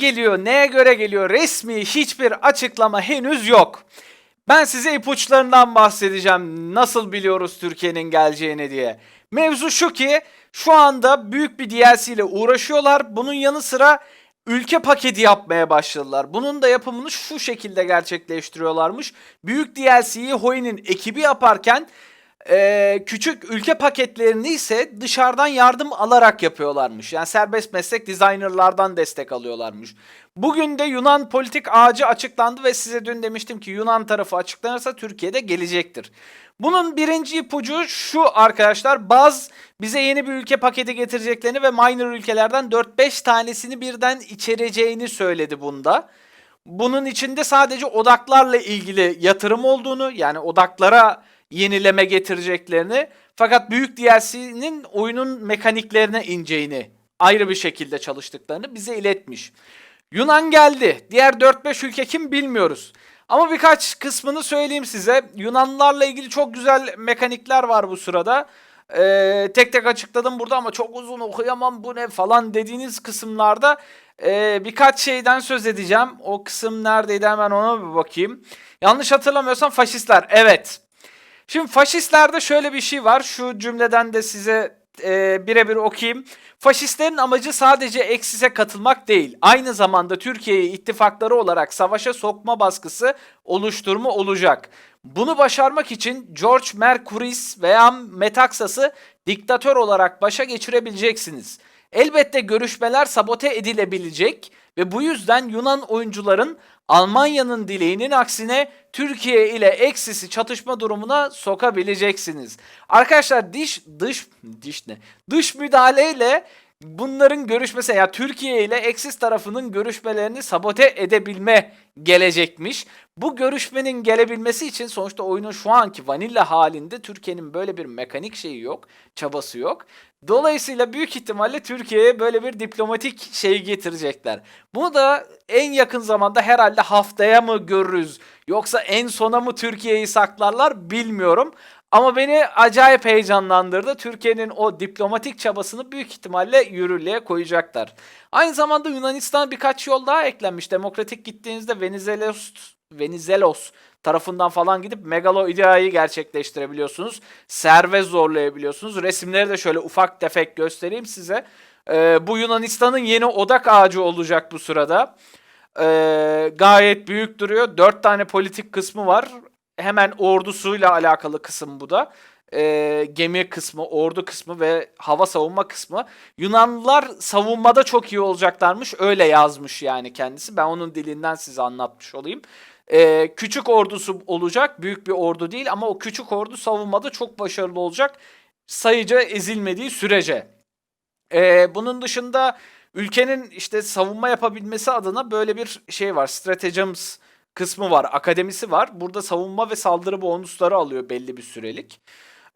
geliyor, neye göre geliyor resmi hiçbir açıklama henüz yok. Ben size ipuçlarından bahsedeceğim nasıl biliyoruz Türkiye'nin geleceğini diye. Mevzu şu ki şu anda büyük bir DLC ile uğraşıyorlar. Bunun yanı sıra ülke paketi yapmaya başladılar. Bunun da yapımını şu şekilde gerçekleştiriyorlarmış. Büyük DLC'yi Hoi'nin ekibi yaparken ee, küçük ülke paketlerini ise dışarıdan yardım alarak yapıyorlarmış. Yani serbest meslek designerlardan destek alıyorlarmış. Bugün de Yunan politik ağacı açıklandı ve size dün demiştim ki Yunan tarafı açıklanırsa Türkiye'de gelecektir. Bunun birinci ipucu şu arkadaşlar. Baz bize yeni bir ülke paketi getireceklerini ve minor ülkelerden 4-5 tanesini birden içereceğini söyledi bunda. Bunun içinde sadece odaklarla ilgili yatırım olduğunu yani odaklara yenileme getireceklerini fakat büyük DLC'nin oyunun mekaniklerine ineceğini ayrı bir şekilde çalıştıklarını bize iletmiş. Yunan geldi. Diğer 4-5 ülke kim bilmiyoruz. Ama birkaç kısmını söyleyeyim size. Yunanlılarla ilgili çok güzel mekanikler var bu sırada. Ee, tek tek açıkladım burada ama çok uzun okuyamam bu ne falan dediğiniz kısımlarda e, birkaç şeyden söz edeceğim. O kısım neredeydi hemen ona bir bakayım. Yanlış hatırlamıyorsam faşistler. Evet. Şimdi faşistlerde şöyle bir şey var. Şu cümleden de size e, birebir okuyayım. Faşistlerin amacı sadece eksise katılmak değil. Aynı zamanda Türkiye'yi ittifakları olarak savaşa sokma baskısı oluşturma olacak. Bunu başarmak için George Mercuris veya Metaxas'ı diktatör olarak başa geçirebileceksiniz. Elbette görüşmeler sabote edilebilecek ve bu yüzden Yunan oyuncuların Almanya'nın dileğinin aksine Türkiye ile eksisi çatışma durumuna sokabileceksiniz. Arkadaşlar diş dış diş ne? Dış müdahaleyle bunların görüşmesi ya Türkiye ile eksis tarafının görüşmelerini sabote edebilme gelecekmiş. Bu görüşmenin gelebilmesi için sonuçta oyunun şu anki vanilla halinde Türkiye'nin böyle bir mekanik şeyi yok, çabası yok. Dolayısıyla büyük ihtimalle Türkiye'ye böyle bir diplomatik şey getirecekler. Bunu da en yakın zamanda herhalde haftaya mı görürüz yoksa en sona mı Türkiye'yi saklarlar bilmiyorum. Ama beni acayip heyecanlandırdı. Türkiye'nin o diplomatik çabasını büyük ihtimalle yürürlüğe koyacaklar. Aynı zamanda Yunanistan birkaç yol daha eklenmiş. Demokratik gittiğinizde Venizelos, Venizelos tarafından falan gidip Megalo ideayı gerçekleştirebiliyorsunuz. Serve zorlayabiliyorsunuz. Resimleri de şöyle ufak tefek göstereyim size. Ee, bu Yunanistan'ın yeni odak ağacı olacak bu sırada. Ee, gayet büyük duruyor. Dört tane politik kısmı var. Hemen ordusuyla alakalı kısım bu da. Ee, gemi kısmı, ordu kısmı ve hava savunma kısmı. Yunanlılar savunmada çok iyi olacaklarmış. Öyle yazmış yani kendisi. Ben onun dilinden size anlatmış olayım. Ee, küçük ordusu olacak. Büyük bir ordu değil ama o küçük ordu savunmada çok başarılı olacak. Sayıca ezilmediği sürece. Ee, bunun dışında ülkenin işte savunma yapabilmesi adına böyle bir şey var. Stratagems kısmı var. Akademisi var. Burada savunma ve saldırı bonusları alıyor belli bir sürelik.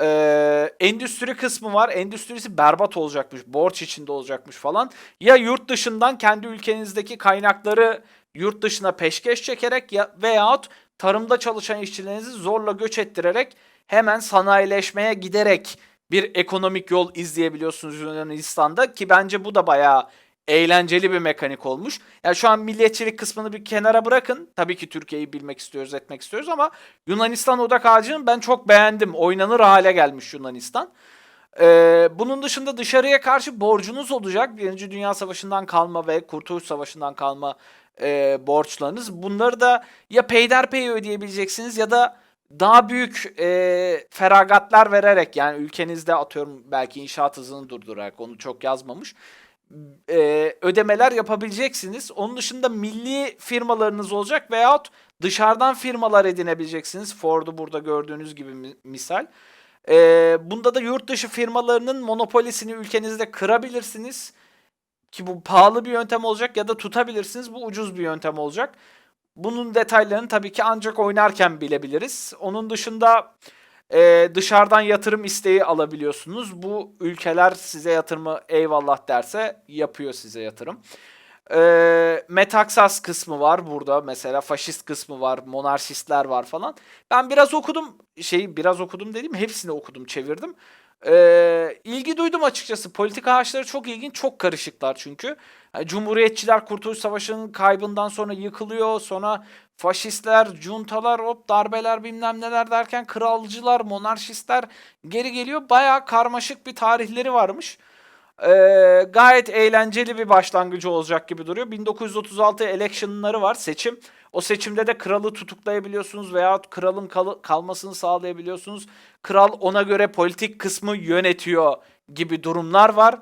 Ee, endüstri kısmı var. Endüstrisi berbat olacakmış. Borç içinde olacakmış falan. Ya yurt dışından kendi ülkenizdeki kaynakları yurt dışına peşkeş çekerek ya, veyahut tarımda çalışan işçilerinizi zorla göç ettirerek hemen sanayileşmeye giderek bir ekonomik yol izleyebiliyorsunuz Yunanistan'da ki bence bu da bayağı eğlenceli bir mekanik olmuş. Yani şu an milliyetçilik kısmını bir kenara bırakın. Tabii ki Türkiye'yi bilmek istiyoruz, etmek istiyoruz ama Yunanistan odak ağacını ben çok beğendim. Oynanır hale gelmiş Yunanistan. Ee, bunun dışında dışarıya karşı borcunuz olacak. Birinci Dünya Savaşı'ndan kalma ve Kurtuluş Savaşı'ndan kalma e, borçlarınız. Bunları da ya peyderpey ödeyebileceksiniz ya da daha büyük e, feragatlar vererek yani ülkenizde atıyorum belki inşaat hızını durdurarak onu çok yazmamış e, ödemeler yapabileceksiniz. Onun dışında milli firmalarınız olacak veyahut dışarıdan firmalar edinebileceksiniz. Ford'u burada gördüğünüz gibi mi- misal. E, bunda da yurt dışı firmalarının monopolisini ülkenizde kırabilirsiniz. Ki bu pahalı bir yöntem olacak ya da tutabilirsiniz. Bu ucuz bir yöntem olacak. Bunun detaylarını tabii ki ancak oynarken bilebiliriz. Onun dışında e, dışarıdan yatırım isteği alabiliyorsunuz. Bu ülkeler size yatırımı eyvallah derse yapıyor size yatırım. E, Metaxas kısmı var burada mesela faşist kısmı var, monarşistler var falan. Ben biraz okudum şey biraz okudum dediğim hepsini okudum çevirdim. Ee, ilgi duydum açıkçası. Politika ağaçları çok ilginç, çok karışıklar çünkü. Cumhuriyetçiler Kurtuluş Savaşı'nın kaybından sonra yıkılıyor. Sonra faşistler, juntalar, hop darbeler bilmem neler derken kralcılar, monarşistler geri geliyor. Bayağı karmaşık bir tarihleri varmış. Ee, gayet eğlenceli bir başlangıcı olacak gibi duruyor. 1936 election'ları var, seçim. O seçimde de kralı tutuklayabiliyorsunuz veya kralın kal- kalmasını sağlayabiliyorsunuz. Kral ona göre politik kısmı yönetiyor gibi durumlar var.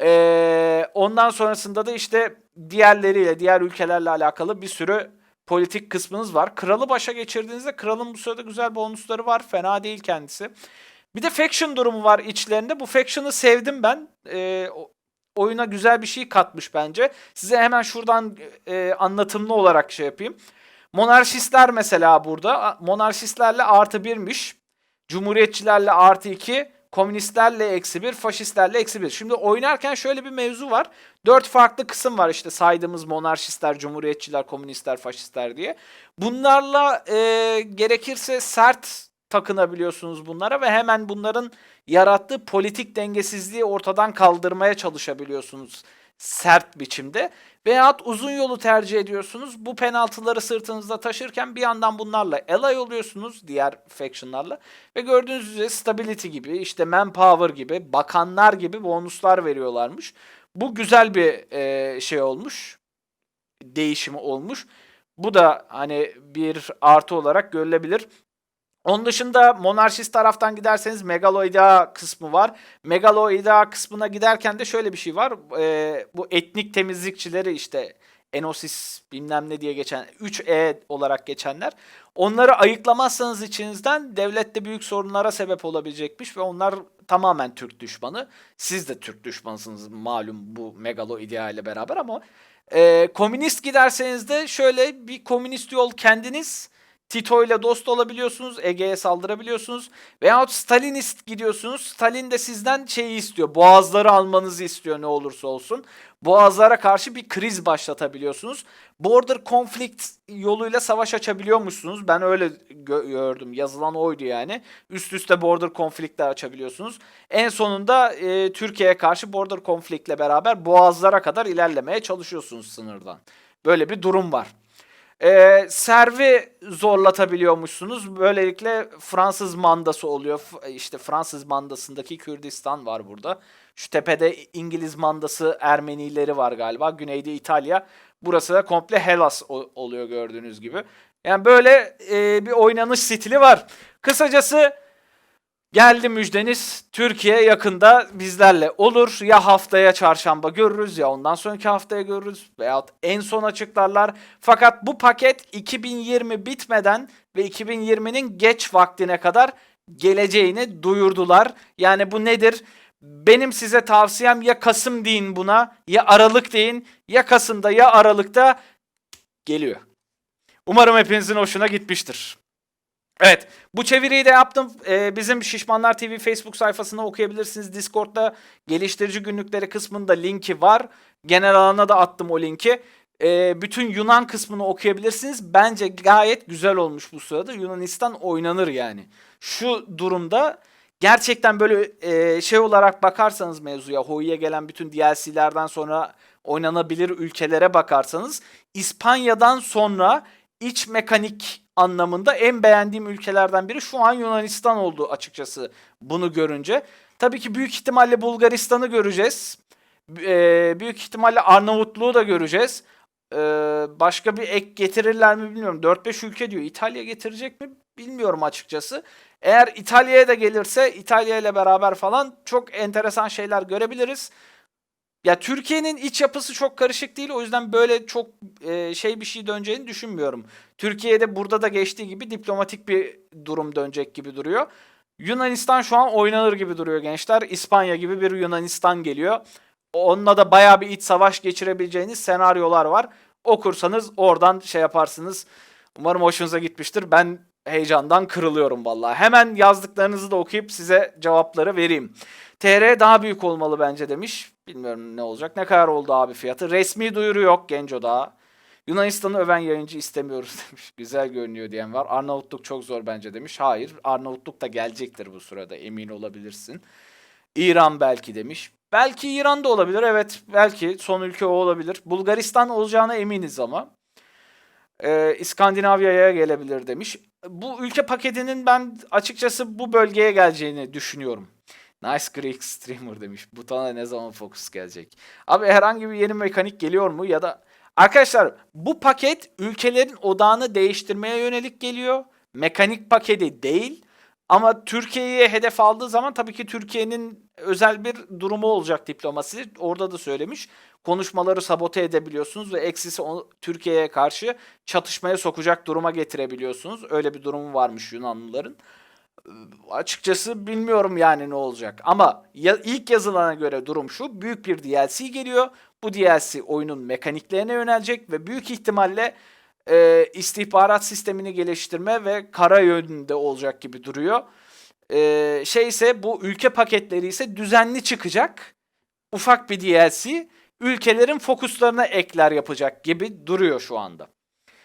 Ee, ondan sonrasında da işte diğerleriyle, diğer ülkelerle alakalı bir sürü politik kısmınız var. Kralı başa geçirdiğinizde kralın bu sırada güzel bonusları var. Fena değil kendisi. Bir de faction durumu var içlerinde. Bu faction'ı sevdim ben. Ee, oyuna güzel bir şey katmış bence. Size hemen şuradan e, anlatımlı olarak şey yapayım. Monarşistler mesela burada. Monarşistlerle artı birmiş. Cumhuriyetçilerle artı iki. Komünistlerle eksi bir. Faşistlerle eksi bir. Şimdi oynarken şöyle bir mevzu var. Dört farklı kısım var işte saydığımız monarşistler, cumhuriyetçiler, komünistler, faşistler diye. Bunlarla e, gerekirse sert takınabiliyorsunuz bunlara ve hemen bunların yarattığı politik dengesizliği ortadan kaldırmaya çalışabiliyorsunuz sert biçimde. Veyahut uzun yolu tercih ediyorsunuz. Bu penaltıları sırtınızda taşırken bir yandan bunlarla ally oluyorsunuz diğer factionlarla. Ve gördüğünüz üzere stability gibi işte manpower gibi bakanlar gibi bonuslar veriyorlarmış. Bu güzel bir e, şey olmuş. Değişimi olmuş. Bu da hani bir artı olarak görülebilir. Onun dışında monarşist taraftan giderseniz Megaloidea kısmı var. Megaloidea kısmına giderken de şöyle bir şey var. Ee, bu etnik temizlikçileri işte Enosis bilmem ne diye geçen 3E olarak geçenler. Onları ayıklamazsanız içinizden devlette büyük sorunlara sebep olabilecekmiş ve onlar tamamen Türk düşmanı. Siz de Türk düşmanısınız malum bu Megaloidea ile beraber ama e, komünist giderseniz de şöyle bir komünist yol kendiniz Tito ile dost olabiliyorsunuz. Ege'ye saldırabiliyorsunuz. Veyahut Stalinist gidiyorsunuz. Stalin de sizden şeyi istiyor. Boğazları almanızı istiyor ne olursa olsun. Boğazlara karşı bir kriz başlatabiliyorsunuz. Border conflict yoluyla savaş açabiliyormuşsunuz. Ben öyle gö- gördüm. Yazılan oydu yani. Üst üste border conflict'ler açabiliyorsunuz. En sonunda e, Türkiye'ye karşı border conflict'le beraber boğazlara kadar ilerlemeye çalışıyorsunuz sınırdan. Böyle bir durum var. Ee, servi zorlatabiliyormuşsunuz. Böylelikle Fransız mandası oluyor. F- İşte Fransız mandasındaki Kürdistan var burada. Şu tepede İngiliz mandası Ermenileri var galiba. Güneyde İtalya. Burası da komple Hellas oluyor gördüğünüz gibi. Yani böyle e, bir oynanış stili var. Kısacası geldi müjdeniz. Türkiye yakında bizlerle olur. Ya haftaya çarşamba görürüz ya ondan sonraki haftaya görürüz. Veyahut en son açıklarlar. Fakat bu paket 2020 bitmeden ve 2020'nin geç vaktine kadar geleceğini duyurdular. Yani bu nedir? Benim size tavsiyem ya Kasım deyin buna ya Aralık deyin. Ya Kasım'da ya Aralık'ta geliyor. Umarım hepinizin hoşuna gitmiştir. Evet, bu çeviriyi de yaptım. Ee, bizim Şişmanlar TV Facebook sayfasında okuyabilirsiniz. Discord'da geliştirici günlükleri kısmında linki var. Genel alana da attım o linki. Ee, bütün Yunan kısmını okuyabilirsiniz. Bence gayet güzel olmuş bu sırada. Yunanistan oynanır yani. Şu durumda gerçekten böyle e, şey olarak bakarsanız mevzuya, Hoi'ye gelen bütün DLC'lerden sonra oynanabilir ülkelere bakarsanız İspanya'dan sonra iç mekanik anlamında en beğendiğim ülkelerden biri şu an Yunanistan oldu açıkçası bunu görünce. Tabii ki büyük ihtimalle Bulgaristan'ı göreceğiz. Ee, büyük ihtimalle Arnavutluğu da göreceğiz. Ee, başka bir ek getirirler mi bilmiyorum. 4-5 ülke diyor. İtalya getirecek mi bilmiyorum açıkçası. Eğer İtalya'ya da gelirse İtalya ile beraber falan çok enteresan şeyler görebiliriz. Ya Türkiye'nin iç yapısı çok karışık değil. O yüzden böyle çok e, şey bir şey döneceğini düşünmüyorum. Türkiye'de burada da geçtiği gibi diplomatik bir durum dönecek gibi duruyor. Yunanistan şu an oynanır gibi duruyor gençler. İspanya gibi bir Yunanistan geliyor. Onunla da bayağı bir iç savaş geçirebileceğiniz senaryolar var. Okursanız oradan şey yaparsınız. Umarım hoşunuza gitmiştir. Ben heyecandan kırılıyorum vallahi. Hemen yazdıklarınızı da okuyup size cevapları vereyim. TR daha büyük olmalı bence demiş. Bilmiyorum ne olacak. Ne kadar oldu abi fiyatı? Resmi duyuru yok Genco daha. Yunanistan'ı öven yayıncı istemiyoruz demiş. Güzel görünüyor diyen var. Arnavutluk çok zor bence demiş. Hayır Arnavutluk da gelecektir bu sırada emin olabilirsin. İran belki demiş. Belki İran da olabilir evet belki son ülke o olabilir. Bulgaristan olacağına eminiz ama. Ee, İskandinavya'ya gelebilir demiş. Bu ülke paketinin ben açıkçası bu bölgeye geleceğini düşünüyorum. Nice Greek Streamer demiş. Butana ne zaman Focus gelecek? Abi herhangi bir yeni mekanik geliyor mu ya da Arkadaşlar bu paket ülkelerin odağını değiştirmeye yönelik geliyor. Mekanik paketi değil. Ama Türkiye'ye hedef aldığı zaman tabii ki Türkiye'nin özel bir durumu olacak diplomasi. Orada da söylemiş. Konuşmaları sabote edebiliyorsunuz ve eksisi Türkiye'ye karşı çatışmaya sokacak duruma getirebiliyorsunuz. Öyle bir durumu varmış Yunanlıların. Açıkçası bilmiyorum yani ne olacak. Ama ya, ilk yazılana göre durum şu. Büyük bir DLC geliyor. Bu DLC oyunun mekaniklerine yönelecek ve büyük ihtimalle e, istihbarat sistemini geliştirme ve kara yönünde olacak gibi duruyor. E, şey ise bu ülke paketleri ise düzenli çıkacak. Ufak bir DLC ülkelerin fokuslarına ekler yapacak gibi duruyor şu anda.